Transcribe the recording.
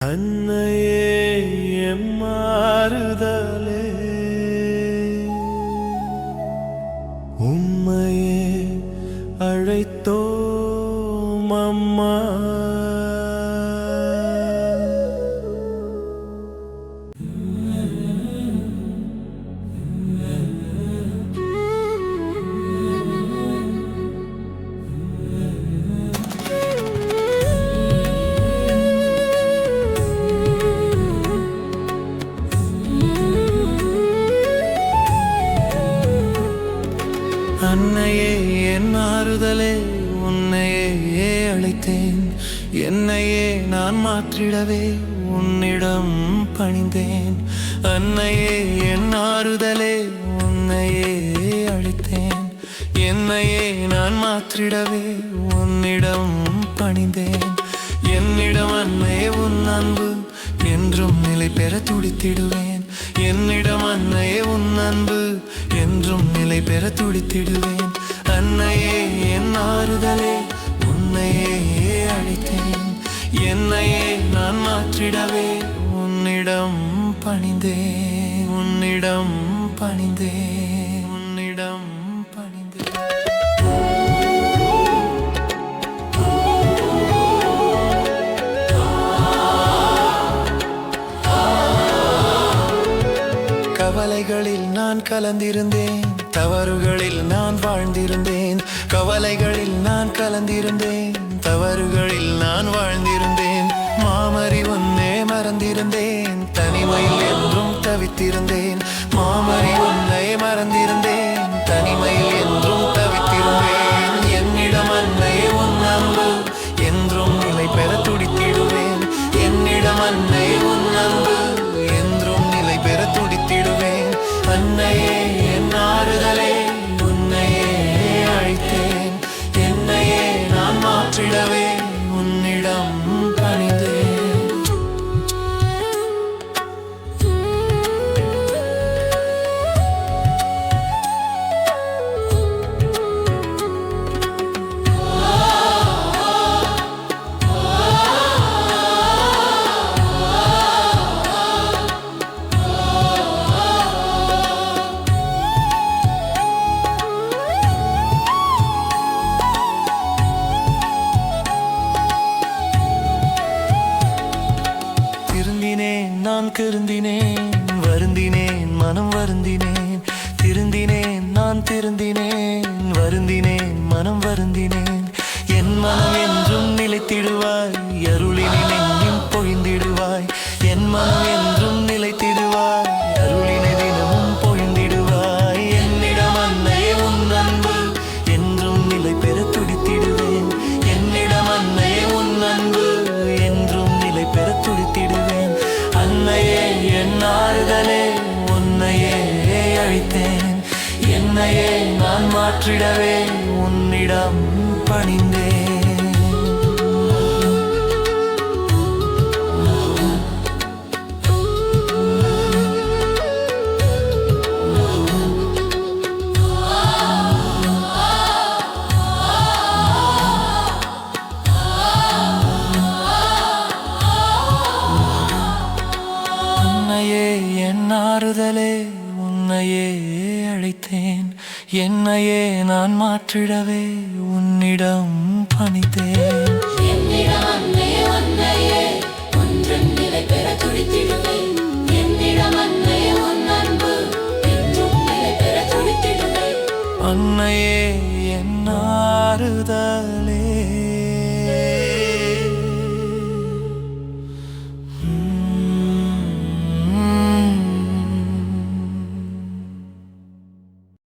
அன்னையே எம்மாறுதலே உம்மையே அழைத்தோம் அம்மா. என்னையே என் ஆறுதலே உன்னையே அழைத்தேன். என்னையே நான் மாற்றிடவே உன்னிடம் பணிந்தேன். அன்னையே என் ஆறுதலே உன்னையே அழைத்தேன். என்னையே நான் மாற்றிடவே உன்னிடம் பணிந்தேன். என்னிடம் அன்னையே உன் அன்பு என்றும் நிலை பெற துடித்திடுவேன். என்னிடம் அன்னையே உன் அன்பு என்றும் நிலை பெற துடித்திடுவேன். அன்னையே என் ஆறுதலே உன்னையே அழைத்தேன். என்னையே நான் மாற்றிடவே உன்னிடம் பணிந்தே உன்னிடம் பணிந்தேன் கலந்திருந்தேன். தவறுகளில் நான் வாழ்ந்திருந்தேன். கவலைகளில் நான் கலந்திருந்தேன். தவறுகளில் நான் வாழ்ந்திருந்தேன். மாமறி ஒன்னே மறந்திருந்தேன். தனிமையில் என்றும் தவித்திருந்தேன். நான் திருந்தினேன் வருந்தினேன் மனம் வருந்தினேன் திருந்தினேன் நான் திருந்தினேன் வருந்தினேன் மனம் வருந்தினேன். என் மனம் என்றும் நிலைத்திடுவாய் அருளினில் எங்கும் பொழிந்திடுவாய். என் மனம் என் ஆறுதலே உன்னையே அழித்தேன். என்னையே நான் மாற்றிடவே உன்னிடம் பணிந்தேன். உன்னையே அழைத்தேன். என்னையே நான் மாற்றிடவே உன்னிடம் பணித்தேன். அன்னையே அன்னையே ஒன்றன் நிலை பெற துடித்திடுவேன். என்னிடம் அன்னையே உன் அன்பு என்றும் நிலை பெற துடித்திடுவேன். அன்னையே என் ஆறுதலே.